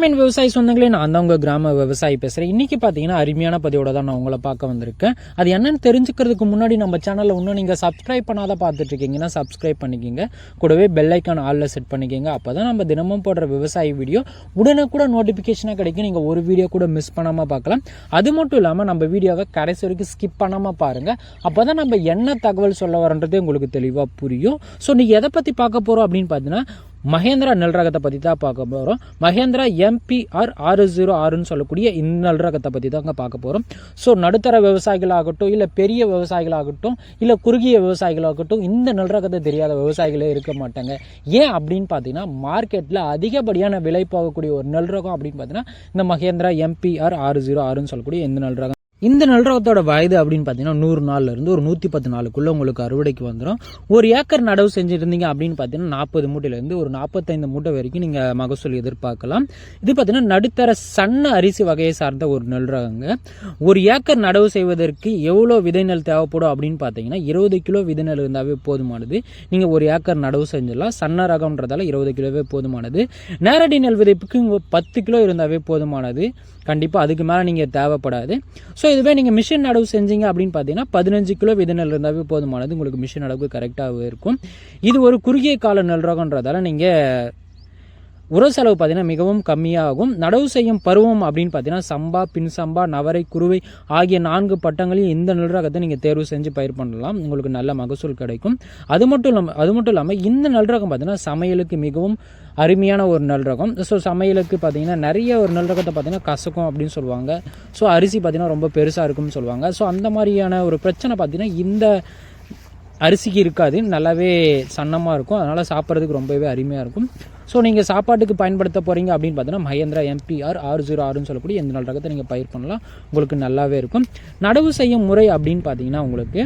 வணக்கம் என் விவசாய சொந்தங்களே நான் தான் உங்கள் கிராம விவசாயி பேசுகிறேன் இன்றைக்கி பார்த்தீங்கன்னா அருமையான பதிவோட தான் நான் உங்களை பார்க்க வந்திருக்கேன். அது என்னன்னு தெரிஞ்சுக்கிறதுக்கு முன்னாடி நம்ம சேனலில் இன்னும் நீங்கள் சப்ஸ்கிரைப் பண்ணாத பார்த்துட்டு இருக்கீங்கன்னா சப்ஸ்கிரைப் பண்ணிக்கிங்க. கூடவே பெல்லைக்கான் ஆளில் செட் பண்ணிக்கிங்க. அப்போ தான் நம்ம தினமும் போடுற விவசாய வீடியோ உடனே கூட நோட்டிஃபிகேஷனாக கிடைக்கும். நீங்கள் ஒரு வீடியோ கூட மிஸ் பண்ணாமல் பார்க்கலாம். அது மட்டும் இல்லாமல் நம்ம வீடியோவை கடைசி வரைக்கும் ஸ்கிப் பண்ணாமல் பாருங்கள் அப்போ தான் நம்ம என்ன தகவல் சொல்ல வரன்றதே உங்களுக்கு தெளிவாக புரியும். ஸோ நீங்கள் எதை பற்றி பார்க்க போகிறோம் அப்படின்னு பார்த்தீங்கன்னா மகேந்திரா நெல் ரகத்தை பற்றி தான் பார்க்க போகிறோம் மகேந்திரா எம்பிஆர் ஆறு ஜீரோ ஆறுன்னு சொல்லக்கூடிய இந்த நெல் ரகத்தை பற்றி தாங்க பார்க்க போகிறோம் ஸோ நடுத்தர விவசாயிகளாகட்டும் இல்லை பெரிய விவசாயிகளாகட்டும் இல்லை குறுகிய விவசாயிகளாகட்டும் இந்த நெல் ரகத்தை தெரியாத விவசாயிகளே இருக்க மாட்டாங்க. ஏன் அப்படின்னு பார்த்தீங்கன்னா மார்க்கெட்டில் அதிகப்படியான விலை போகக்கூடிய ஒரு நெல் ரகம் அப்படின்னு பார்த்தீங்கன்னா இந்த மகேந்திரா எம்பிஆர் ஆறு ஜீரோ ஆறுன்னு சொல்லக்கூடிய இந்த நெல் ரகம் இந்த நல்ரகத்தோட வயது அப்படின்னு பார்த்தீங்கன்னா நூறு நாள்ல இருந்து ஒரு நூற்றி பத்து நாளுக்குள்ள உங்களுக்கு அறுவடைக்கு வந்துடும் ஒரு ஏக்கர் நடவு செஞ்சுருந்தீங்க அப்படின்னு பார்த்தீங்கன்னா நாற்பது மூட்டையிலேருந்து ஒரு நாற்பத்தைந்து மூட்டை வரைக்கும் நீங்கள் மகசூல் எதிர்பார்க்கலாம். இது பார்த்தீங்கன்னா நடுத்தர சன்ன அரிசி வகையை சார்ந்த ஒரு நெல் ரகங்க ஒரு ஏக்கர் நடவு செய்வதற்கு எவ்வளோ விதை நெல் தேவைப்படும் அப்படின்னு பார்த்தீங்கன்னா இருபது கிலோ விதை நெல் இருந்தாவே போதுமானது. நீங்கள் ஒரு ஏக்கர் நடவு செஞ்சிடலாம். சன்ன ரகம்ன்றதால இருபது கிலோவே போதுமானது. நேரடி நெல் விதைப்புக்கு பத்து கிலோ இருந்தாவே போதுமானது. கண்டிப்பாக அதுக்கு மேலே நீங்கள் தேவைப்படாது. ஸோ இதுவே நீங்கள் மிஷின் நடவு செஞ்சீங்க அப்படின்னு பார்த்தீங்கன்னா பதினஞ்சு கிலோ விதை நெல் இருந்தாவே போதுமானது. உங்களுக்கு மிஷின் அளவுக்கு கரெக்டாகவே இருக்கும். இது ஒரு குறுகிய கால நெல் ரகன்றதால நீங்கள் உர செலவு பார்த்தீங்கன்னா மிகவும் கம்மியாகும். நடவு செய்யும் பருவம் அப்படின்னு பார்த்தீங்கன்னா சம்பா பின் சம்பா நவரை குருவை ஆகிய நான்கு பட்டங்களையும் இந்த நெல் ரகத்தை நீங்கள் தேர்வு செஞ்சு பயிர் பண்ணலாம். உங்களுக்கு நல்ல மகசூல் கிடைக்கும். அது மட்டும் இல்லாமல் அது மட்டும் இல்லாமல் இந்த நல்ரகம் பார்த்தீங்கன்னா சமையலுக்கு மிகவும் அருமையான ஒரு நல்ரகம் ஸோ சமையலுக்கு பார்த்தீங்கன்னா நிறைய ஒரு நல்ரகத்தை பார்த்தீங்கன்னா கசக்கும் அப்படின்னு சொல்லுவாங்க. ஸோ அரிசி பார்த்தீங்கன்னா ரொம்ப பெருசாக இருக்கும்னு சொல்லுவாங்க. ஸோ அந்த மாதிரியான ஒரு பிரச்சனை பார்த்தீங்கன்னா இந்த அரிசிக்கு இருக்காது. நல்லாவே சன்னமாக இருக்கும். அதனால் சாப்பிட்றதுக்கு ரொம்பவே அருமையாக இருக்கும். ஸோ நீங்கள் சாப்பாட்டுக்கு பயன்படுத்த போகிறீங்க அப்படின்னு பார்த்தீங்கன்னா மகேந்திரா எம்பிஆர் ஆறு ஜீரோ ஆறுன்னு சொல்லக்கூடிய எந்த நாள் ரகத்தை நீங்கள் பயிர் பண்ணலாம். உங்களுக்கு நல்லாவே இருக்கும். நடவு செய்யும் முறை அப்படின்னு பார்த்தீங்கன்னா உங்களுக்கு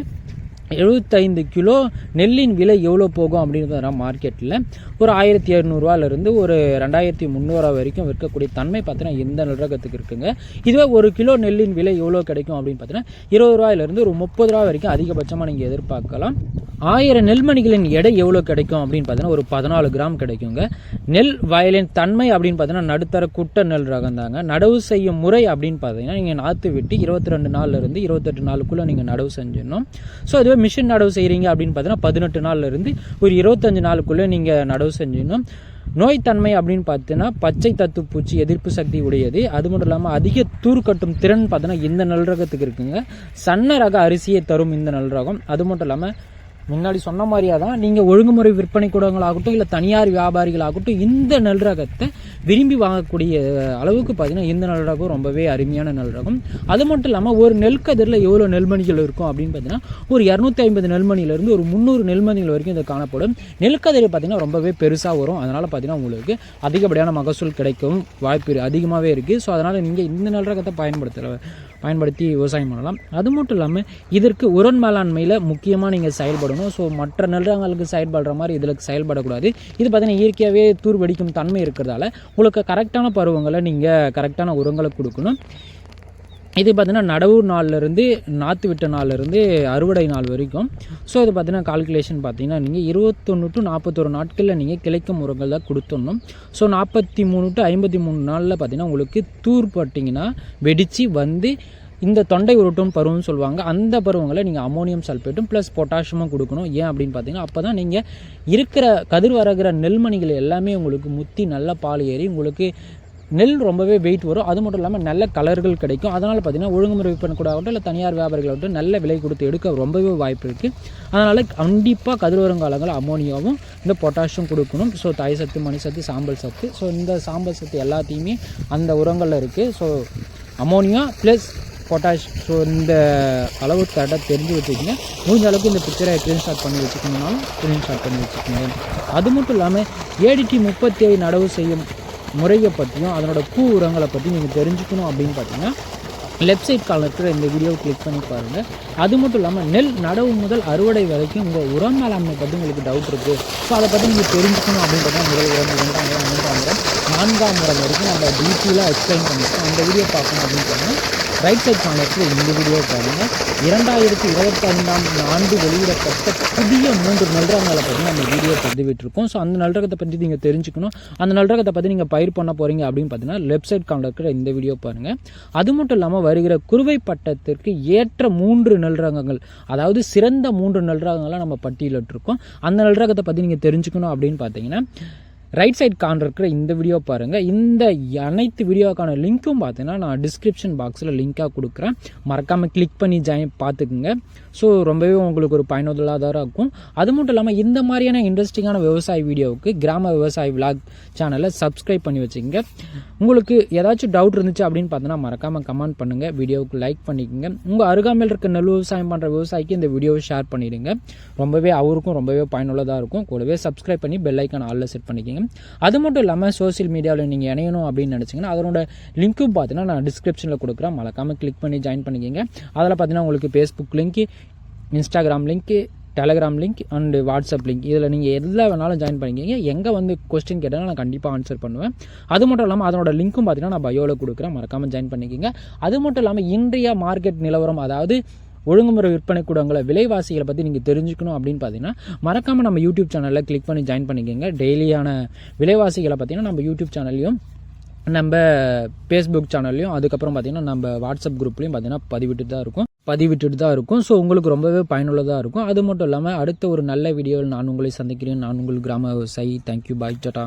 எழுபத்தைந்து கிலோ நெல்லின் விலை எவ்வளோ போகும் அப்படின்னு மார்க்கெட்டில் ஒரு ஆயிரத்தி இரநூறுவாலேருந்து ஒரு ரெண்டாயிரத்தி முந்நூறுவா வரைக்கும் விற்கக்கூடிய தன்மை பார்த்தீங்கன்னா எந்த நிலரகத்துக்கு இருக்குங்க. இதுவே ஒரு கிலோ நெல்லின் விலை எவ்வளோ கிடைக்கும் அப்படின்னு பார்த்தீங்கன்னா இருபது ரூபாயிலிருந்து ஒரு முப்பது ரூபா வரைக்கும் அதிகபட்சமாக நீங்கள் எதிர்பார்க்கலாம். ஆயிரம் நெல்மணிகளின் எடை எவ்வளோ கிடைக்கும் அப்படின்னு பார்த்தீங்கன்னா ஒரு பதினாலு கிராம் கிடைக்குங்க. நெல் வயலின் தன்மை அப்படின்னு பார்த்தீங்கன்னா நடுத்தர குட்ட நெல் ரகம் தாங்க. நடவு செய்யும் முறை அப்படின்னு பார்த்தீங்கன்னா நீங்கள் நாற்று விட்டு இருபத்தி ரெண்டு நாள்லேருந்து இருபத்தெட்டு நாளுக்குள்ளே நீங்கள் நடவு செஞ்சிடணும். ஸோ அதுவே மிஷின் நடவு செய்கிறீங்க அப்படின்னு பார்த்தீங்கன்னா பதினெட்டு நாள்லேருந்து ஒரு இருபத்தஞ்சு நாளுக்குள்ளே நீங்கள் நடவு செஞ்சிடணும். நோய் தன்மை அப்படின்னு பார்த்தீங்கன்னா பச்சை தத்து பூச்சி எதிர்ப்பு சக்தி உடையது. அது மட்டும் இல்லாமல் அதிக தூர் கட்டும் திறன் பார்த்தீங்கன்னா இந்த நல்ரகத்துக்கு இருக்குங்க. சன்ன ரக அரிசியை தரும் இந்த நல்ரகம் அது மட்டும் இல்லாமல் முன்னாடி சொன்ன மாதிரியா தான் நீங்கள் ஒழுங்குமுறை விற்பனை கூடங்களாகட்டும் இல்லை தனியார் வியாபாரிகளாகட்டும் இந்த நெல் ரகத்தை விரும்பி வாங்கக்கூடிய அளவுக்கு பார்த்தீங்கன்னா இந்த நெல் ரகம் ரொம்பவே அருமையான நெல் ரகம் அது மட்டும் இல்லாமல் ஒரு நெல் கதிரில் எவ்வளோ நெல்மணிகள் இருக்கும் அப்படின்னு பார்த்தீங்கன்னா ஒரு இரநூத்தி ஐம்பது நெல்மணியிலேருந்து ஒரு முந்நூறு நெல்மணிகள் வரைக்கும் இது காணப்படும். நெல்கதிர் பார்த்தீங்கன்னா ரொம்பவே பெருசாக வரும். அதனால் பார்த்தீங்கன்னா உங்களுக்கு அதிகப்படியான மகசூல் கிடைக்கும் வாய்ப்பு அதிகமாகவே இருக்குது ஸோ அதனால் நீங்கள் இந்த நெல் ரகத்தை பயன்படுத்துகிற பயன்படுத்தி விவசாயம் பண்ணலாம். அது மட்டும் இல்லாமல் இதற்கு உரன் மேலாண்மையில் முக்கியமாக நீங்கள் செயல்படும் செயல்படணும் ஸோ மற்ற நெல்ரங்களுக்கு செயல்படுற மாதிரி இதில் செயல்படக்கூடாது. இது பார்த்தீங்கன்னா இயற்கையாகவே தூர் வெடிக்கும் தன்மை இருக்கிறதால உங்களுக்கு கரெக்டான பருவங்களை நீங்கள் கரெக்டான உரங்களை கொடுக்கணும். இது பார்த்தீங்கன்னா நடவு நாள்லேருந்து நாற்று விட்ட நாள்லேருந்து அறுவடை நாள் வரைக்கும். ஸோ இது பார்த்தீங்கன்னா கால்குலேஷன் பார்த்தீங்கன்னா நீங்கள் இருபத்தொன்று டு நாற்பத்தொரு நாட்களில் நீங்கள் கிளைக்கும் உரங்கள் தான் கொடுத்துடணும். ஸோ நாற்பத்தி மூணு டு ஐம்பத்தி மூணு நாளில் பார்த்தீங்கன்னா உங்களுக்கு தூர் பட்டிங்கன்னா வெடித்து வந்து இந்த தொண்டை உருட்டும் பருவம்னு சொல்லுவாங்க. அந்த பருவங்களை நீங்கள் அமோனியம் சல்ஃபேட்டும் ப்ளஸ் பொட்டாசியமும் கொடுக்கணும். ஏன் அப்படின்னு பார்த்தீங்கன்னா அப்போ தான் நீங்கள் இருக்கிற கதிர் வரகிற நெல்மணிகள் எல்லாமே உங்களுக்கு முத்தி நல்ல பால் ஏறி உங்களுக்கு நெல் ரொம்பவே வெயிட் வரும். அது மட்டும் இல்லாமல் நல்ல கலர்கள் கிடைக்கும். அதனால் பார்த்தீங்கன்னா ஒழுங்குமுறை விற்பனை கூட ஆகட்டும் இல்லை தனியார் வியாபாரிகளாகட்டும் நல்ல விலை கொடுத்து எடுக்க ரொம்பவே வாய்ப்பு இருக்குது அதனால் கண்டிப்பாக கதிர்வரும் காலங்களில் அமோனியாவும் இந்த பொட்டாஷியம் கொடுக்கணும். ஸோ தாய் சத்து மணி சத்து சாம்பல் சத்து. ஸோ இந்த சாம்பல் சத்து எல்லாத்தையுமே அந்த உரங்களில் இருக்குது so ammonia plus potash so இந்த அளவு கரெக்டாக தெரிஞ்சு வச்சுக்கிங்க. முடிஞ்ச அளவுக்கு இந்த பிக்சரை ஸ்க்ரீன்ஷாட் பண்ணி வச்சுக்கணும்னாலும் ஸ்க்ரீன்ஷாட் பண்ணி வச்சுக்கோங்க. அது மட்டும் இல்லாமல் ஏடிடி முப்பத்தி ஏழு நடவு செய்யும் முறையை பற்றியும் அதனோட பூ உரங்களை பற்றி நீங்கள் தெரிஞ்சுக்கணும் அப்படின்னு பார்த்தீங்கன்னா லெஃப்ட் சைட் காலில் இருக்கிற இந்த வீடியோவை கிளிக் பண்ணி பாருங்கள் அது மட்டும் இல்லாமல் நெல் நடவு முதல் அறுவடை வரைக்கும் உங்கள் உரம் மேலாண்மை பற்றி உங்களுக்கு டவுட் இருக்குது ஸோ அதை பற்றி நீங்கள் தெரிஞ்சுக்கணும் அப்படின்னு பார்த்தா முதல் உரம். நான்காம் முறை மூன்றாம் முறை நான்காம் முறை வரைக்கும் நம்ம டீட்டெயிலாக எக்ஸ்பிளைன் பண்ணியிருக்கோம் அந்த வீடியோ பார்க்கணும் அப்படின்னு சொன்னால் ரைட் சைட் காணொலிக்கு இந்த வீடியோ பாருங்கள் இரண்டாயிரத்தி இருபத்தி ஐந்தாம் ஆண்டு வெளியிடப்பட்ட புதிய மூன்று நல்ரகங்களை பற்றி நம்ம வீடியோ பதிவிட்டிருக்கோம். ஸோ அந்த நல்ரகத்தை பற்றி நீங்கள் தெரிஞ்சுக்கணும். அந்த நல்ரகத்தை பற்றி நீங்கள் பயிர் பண்ண போகிறீங்க அப்படின்னு பார்த்தீங்கன்னா லெஃப்ட் சைட் கார்டில் இருக்கிற இந்த வீடியோ பாருங்கள் அது மட்டும் இல்லாமல் வருகிற குறுவை பட்டத்திற்கு ஏற்ற மூன்று நல்ரகங்கள் அதாவது சிறந்த மூன்று நல்ரகங்களை நம்ம பட்டியலிட்டிருக்கோம். அந்த நல்ரகத்தை பற்றி நீங்கள் தெரிஞ்சுக்கணும் அப்படின்னு பார்த்தீங்கன்னா ரைட் சைட் கான் இருக்கிற இந்த வீடியோ பாருங்கள் இந்த அனைத்து வீடியோக்கான லிங்க்கும் பார்த்தீங்கன்னா நான் டிஸ்கிரிப்ஷன் பாக்ஸில் லிங்காக கொடுக்குறேன். மறக்காமல் கிளிக் பண்ணி ஜாயின் பார்த்துக்குங்க ஸோ ரொம்பவே உங்களுக்கு ஒரு பயனுள்ளதாக இருக்கும். அது மட்டும் இல்லாமல் இந்த மாதிரியான இன்ட்ரெஸ்டிங்கான விவசாய வீடியோவுக்கு கிராம விவசாய விளாக் சேனலை சப்ஸ்கிரைப் பண்ணி வச்சுக்கோங்க. உங்களுக்கு ஏதாச்சும் டவுட் இருந்துச்சு அப்படின்னு பார்த்தீங்கன்னா மறக்காமல் கமெண்ட் பண்ணுங்கள் வீடியோவுக்கு லைக் பண்ணிக்கோங்க. உங்கள் அருகாமையில் இருக்க நெல் விவசாயம் பண்ணுற விவசாயிக்கு இந்த வீடியோவை ஷேர் பண்ணிடுங்க. ரொம்பவே அவருக்கும் ரொம்பவே பயனுள்ளதாக இருக்கும். கூடவே சப்ஸ்கிரைப் பண்ணி பெலைக்கான ஆளில் செட் பண்ணிக்கோங்க. அது மட்டும் இல்லாமல் சோஷியல் மீடியாவில் நீங்கள் இணையணும் அப்படின்னு நினச்சிங்கன்னா அதனோட லிங்க்கும் பார்த்தீங்கன்னா நான் டிஸ்கிரிப்ஷனில் கொடுக்குறேன். மறக்காமல் கிளிக் பண்ணி ஜாயின் பண்ணிக்கோங்க. அதில் பார்த்தீங்கன்னா உங்களுக்கு Facebook link Instagram link Telegram link and WhatsApp link இதில் நீங்கள் எதில் வேணாலும் ஜாயின் பண்ணிக்கிங்க. எங்கே வந்து கொஸ்டின் கேட்டாலும் நான் கண்டிப்பாக ஆன்சர் பண்ணுவேன். அது மட்டும் இல்லாமல் அதனோட லிங்க்கும் பார்த்தீங்கன்னா நான் பயோவில் கொடுக்குறேன். மறக்காமல் ஜாயின் பண்ணிக்கிங்க. அது மட்டும் இல்லாமல் இன்றைய மார்க்கெட் நிலவரம் அதாவது ஒழுங்குமுறை விற்பனை கூடங்களை விலைவாசிகளை பற்றி நீங்கள் தெரிஞ்சுக்கணும் அப்படின்னு பார்த்தீங்கன்னா மறக்காமல் நம்ம யூடியூப் சேனலில் கிளிக் பண்ணி ஜாயின் பண்ணிக்கோங்க. டெய்லியான விலைவாசிகளை பார்த்தீங்கன்னா நம்ம யூடியூப் சேனல்லையும் நம்ம ஃபேஸ்புக் சேனல்லையும் அதுக்கப்புறம் பார்த்தீங்கன்னா நம்ம வாட்ஸ்அப் குரூப்லையும் பார்த்தீங்கன்னா பதிவிட்டு தான் இருக்கும். பதிவிட்டுட்டு தான் இருக்கும். ஸோ உங்களுக்கு ரொம்பவே பயனுள்ளதாக இருக்கும். அது மட்டும் இல்லாமல் அடுத்த ஒரு நல்ல வீடியோவில் நான் உங்களை சந்திக்கிறேன். நான் உங்கள் கிராம விவசாயி தேங்க்யூ பாய் டட்டா